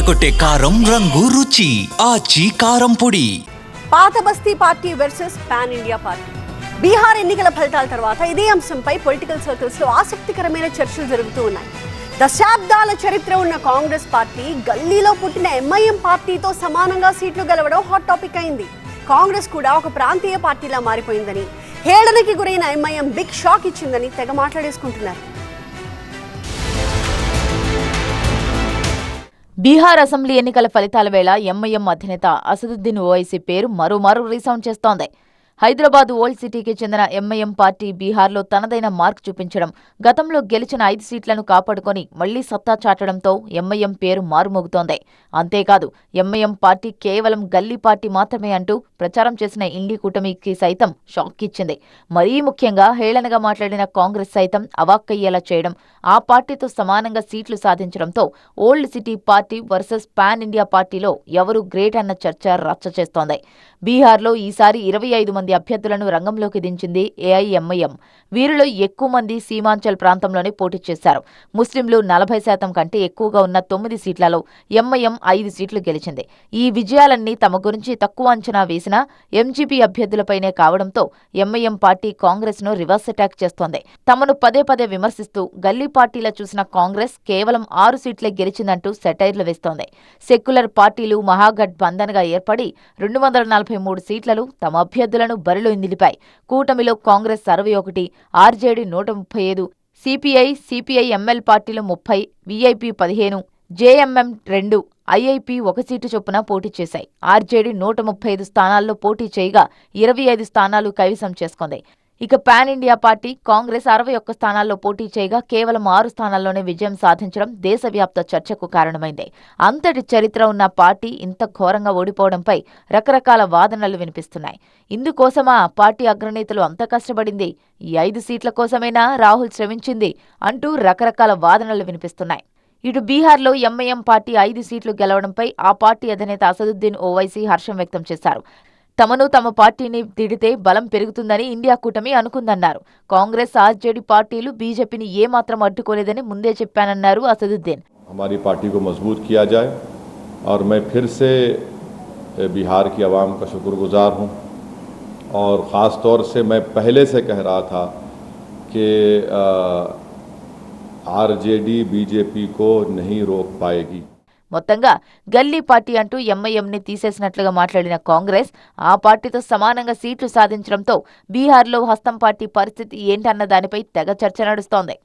అదరగొట్టే కారం రంగు రుచి ఆచి కారం పొడి. పాత బస్తీ party versus pan India party Bihar ఎన్నికల ఫలితాల తర్వాత ఇదే అంశంపై పొలిటికల్ సర్కిల్స్లో ఆసక్తికరమైన చర్చలు జరుగుతూ ఉన్నాయి. దశాబ్దాల చరిత్ర ఉన్న కాంగ్రెస్ పార్టీ గల్లీలో పుట్టిన ఎంఐఎం పార్టీతో సమానంగా సీట్లు గెలవడం హాట్ టాపిక్ అయింది. కాంగ్రెస్ కూడా ఒక ప్రాంతీయ పార్టీలా మారిపోయిందని హేళనకి గురైన ఎంఐఎం బిగ్ షాక్ ఇచ్చిందని తెగ మాట్లాడేసుకుంటున్నారు. బీహార్ అసెంబ్లీ ఎన్నికల ఫలితాల వేళ ఎంఐఎం అధినేత అసదుద్దీన్ ఓవైసీ పేరు మరోమారు రీసౌండ్ చేస్తోంది. హైదరాబాద్ ఓల్డ్ సిటీకి చెందిన ఎంఐఎం పార్టీ బీహార్లో తనదైన మార్క్ చూపించడం గతంలో గెలిచిన ఐదు సీట్లను కాపాడుకొని మళ్ళీ సత్తా చాటడంతో ఎంఐఎం పేరు మారుమోగుతోంది. అంతేకాదు ఎంఐఎం పార్టీ కేవలం గల్లీ పార్టీ మాత్రమే అంటూ ప్రచారం చేసిన ఇండి కూటమికి సైతం షాక్ ఇచ్చింది. మరీ ముఖ్యంగా హేళనగా మాట్లాడిన కాంగ్రెస్ సైతం అవాక్కయ్యేలా చేయడం ఆ పార్టీతో సమానంగా సీట్లు సాధించడంతో old city party versus pan India పార్టీలో ఎవరు గ్రేట్ అన్న చర్చ రచ్చ చేస్తోంది. బీహార్లో ఈసారి ఇరవై ఐదు మంది అభ్యర్థులను రంగంలోకి దించింది ఏఐఎంఐఎం. వీరిలో ఎక్కువ మంది సీమాంచల్ ప్రాంతంలోనే పోటీ చేశారు. ముస్లింలు నలభై శాతం కంటే ఎక్కువగా ఉన్న తొమ్మిది సీట్లలో ఎంఐఎం ఐదు సీట్లు గెలిచింది. ఈ విజయాలన్నీ తమ గురించి తక్కువ అంచనా వేసిన ఎంజీపీ అభ్యర్థులపైనే కావడంతో ఎంఐఎం పార్టీ కాంగ్రెస్ను రివర్స్ అటాక్ చేస్తోంది. తమను పదే పదే విమర్శిస్తూ గల్లీ పార్టీలా చూసిన కాంగ్రెస్ కేవలం ఆరు సీట్లే గెలిచిందంటూ సెటైర్లు వేస్తోంది. సెక్యులర్ పార్టీలు మహాగఠ్ బంధన్గా ఏర్పడి రెండు వందల నలభై మూడు సీట్లలో తమ అభ్యర్థులను బరిలో నిలిపాయి. కూటమిలో కాంగ్రెస్ అరవై ఒకటి ఆర్జేడీ నూట ముప్పై ఐదు సిపిఐ సిపిఐ ఎంఎల్ పార్టీలు ముప్పై విఐపి పదిహేను జేఎంఎం రెండు ఐఐపి ఒక సీటు చొప్పున పోటీ చేశాయి. ఆర్జేడీ నూట ముప్పై ఐదు స్థానాల్లో పోటీ చేయగా ఇరవై ఐదు స్థానాలు కైవసం చేసుకుంది. ఇక పాన్ ఇండియా పార్టీ కాంగ్రెస్ అరవై ఒక్క స్థానాల్లో పోటీ చేయగా కేవలం ఆరు స్థానాల్లోనే విజయం సాధించడం దేశవ్యాప్త చర్చకు కారణమైంది. అంతటి చరిత్ర ఉన్న పార్టీ ఇంత ఘోరంగా ఓడిపోవడంపై రకరకాల వాదనలు వినిపిస్తున్నాయి. ఇందుకోసమా ఆ పార్టీ అగ్రనేతలు అంత కష్టపడింది? ఈ ఐదు సీట్ల కోసమైనా రాహుల్ శ్రమించింది? అంటూ రకరకాల వాదనలు వినిపిస్తున్నాయి. ఇటు బీహార్లో ఎంఐఎం పార్టీ ఐదు సీట్లు గెలవడంపై ఆ పార్టీ అధినేత అసదుద్దీన్ ఓవైసీ హర్షం వ్యక్తం చేశారు. తమను తమ పార్టీని తిడితే బలం పెరుగుతుందని ఇండియా కూటమి అనుకుందన్నారు కాంగ్రెస్ ఆర్జేడీ పార్టీలు బీజేపీని ఏమాత్రం అడ్డుకోలేదని ముందే చెప్పానన్నారు అసదుద్దీన్ हमारी पार्टी को मजबूत किया जाए और मैं फिर से बिहार की आवाम का शुक्रगुजार हूँ और ख़ास तौर से मैं पहले से कह रहा था कि आरजेडी बीजेपी को नहीं रोक पाएगी మొత్తంగా గల్లీ పార్టీ అంటూ ఎంఐఎంని తీసేసినట్లుగా మాట్లాడిన కాంగ్రెస్ ఆ పార్టీతో సమానంగా సీట్లు సాధించడంతో బీహార్లో హస్తం పార్టీ పరిస్థితి ఏంటన్న దానిపై తెగ చర్చ నడుస్తోంది.